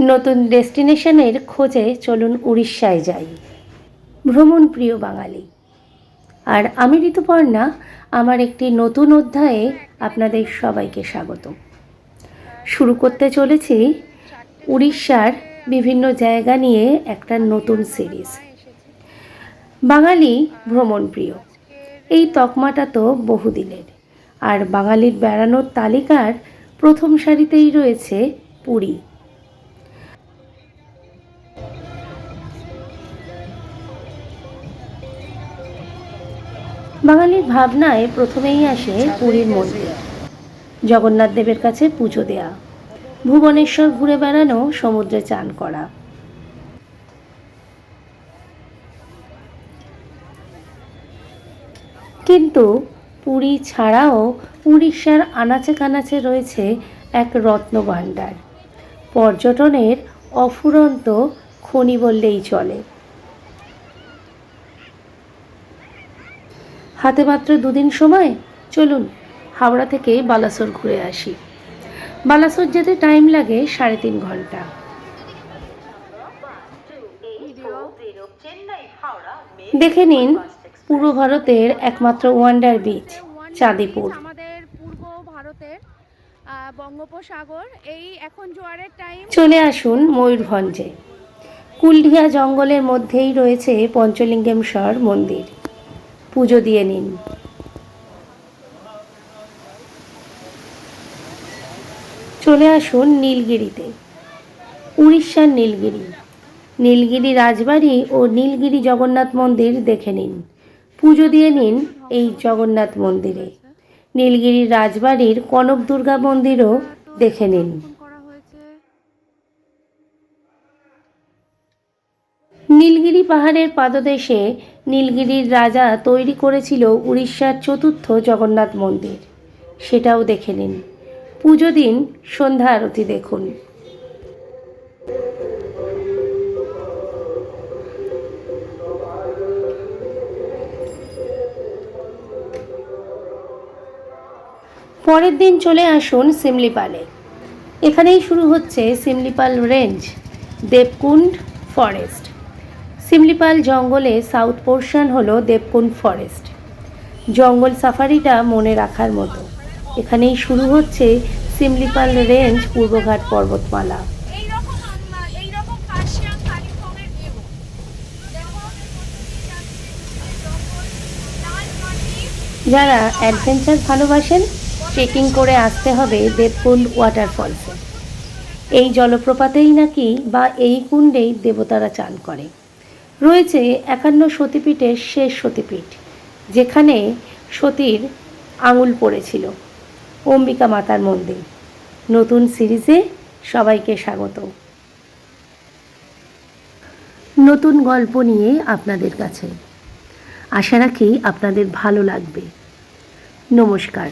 নতুন ডেস্টিনেশনের খোঁজে চলুন উড়িষ্যায় যাই। ভ্রমণ প্রিয় বাঙালি। আর আমি ঋতুপর্ণা, আমার একটি নতুন অধ্যায়ে আপনাদের সবাইকে স্বাগত। শুরু করতে চলেছি উড়িষ্যার বিভিন্ন জায়গা নিয়ে একটা নতুন সিরিজ। বাঙালি ভ্রমণ প্রিয়। এই তকমাটা তো বহুদিনের। আর বাঙালির বেড়ানোর তালিকার প্রথম সারিতেই রয়েছে পুরী। বাঙালির ভাবনায় প্রথমেই আসে পুরীর মন্দির। জগন্নাথ দেবের কাছে পুজো দেয়া, ভুবনেশ্বর ঘুরে বেড়ানো, সমুদ্রে চান করা। কিন্তু পুরী ছাড়াও উড়িষ্যার আনাচে কানাচে রয়েছে এক রত্নভাণ্ডার পর্যটনের অফুরন্ত খনি বললেই চলে। হাতে মাত্র দুদিন সময়? চলুন হাওড়া থেকে বালাসোর ঘুরে আসি। বালাসোর যেতে টাইম লাগে সাড়ে তিন ঘণ্টা। দেখে নিন পূর্ব ভারতের একমাত্র ওয়ান্ডার বিচ চাঁদিপুর। আমাদের পূর্ব ভারতের বঙ্গোপসাগর এই এখন জোয়ারের টাইম। চলে আসুন ময়ূরভঞ্জে। কুলডিহা জঙ্গলের মধ্যেই রয়েছে পঞ্চলিঙ্গেশ্বর মন্দির। পুজো দিয়ে নিন। চলে আসুন নীলগিরিতে। উড়িষ্যার নীলগিরি। নীলগিরি রাজবাড়ি ও নীলগিরি জগন্নাথ মন্দির দেখে নিন। পুজো দিয়ে নিন এই জগন্নাথ মন্দিরে। নীলগিরি রাজবাড়ির কনক দুর্গা মন্দিরও দেখে নিন করা হয়েছে নীলগিরি পাহাড়ের পাদদেশে নীলগিরির রাজা তৈরি করেছিল উড়িষ্যার চতুর্থ জগন্নাথ মন্দির। সেটাও দেখে নিন। পুজো দিন, সন্ধ্যা আরতি দেখুন। পরের দিন চলে আসুন সিমলিপালে। এখানেই শুরু হচ্ছে সিমলিপাল রেঞ্জ, দেবকুণ্ড ফরেস্ট। সিমলিপাল জঙ্গলে সাউথ পোর্শন হলো দেবকুণ্ড ফরেস্ট। জঙ্গল সাফারিটা মনে রাখার মতো। এখানেই শুরু হচ্ছে সিমলিপাল রেঞ্জ পূর্বঘাট পর্বতমালা। যারা অ্যাডভেঞ্চার ভালোবাসেন, ট্রেকিং করে আসতে হবে দেবকুণ্ড ওয়াটারফলসে। এই জলপ্রপাতেই নাকি বা এই কুণ্ডেই দেবতারা চান করে। রয়েছে একান্ন সতীপীঠের শেষ সতীপীঠ, যেখানে সতীর আঙুল পড়েছিল, অম্বিকা মাতার মন্দির। নতুন সিরিজে সবাইকে স্বাগত। নতুন গল্প নিয়ে আপনাদের কাছে। আশা রাখি আপনাদের ভালো লাগবে। নমস্কার।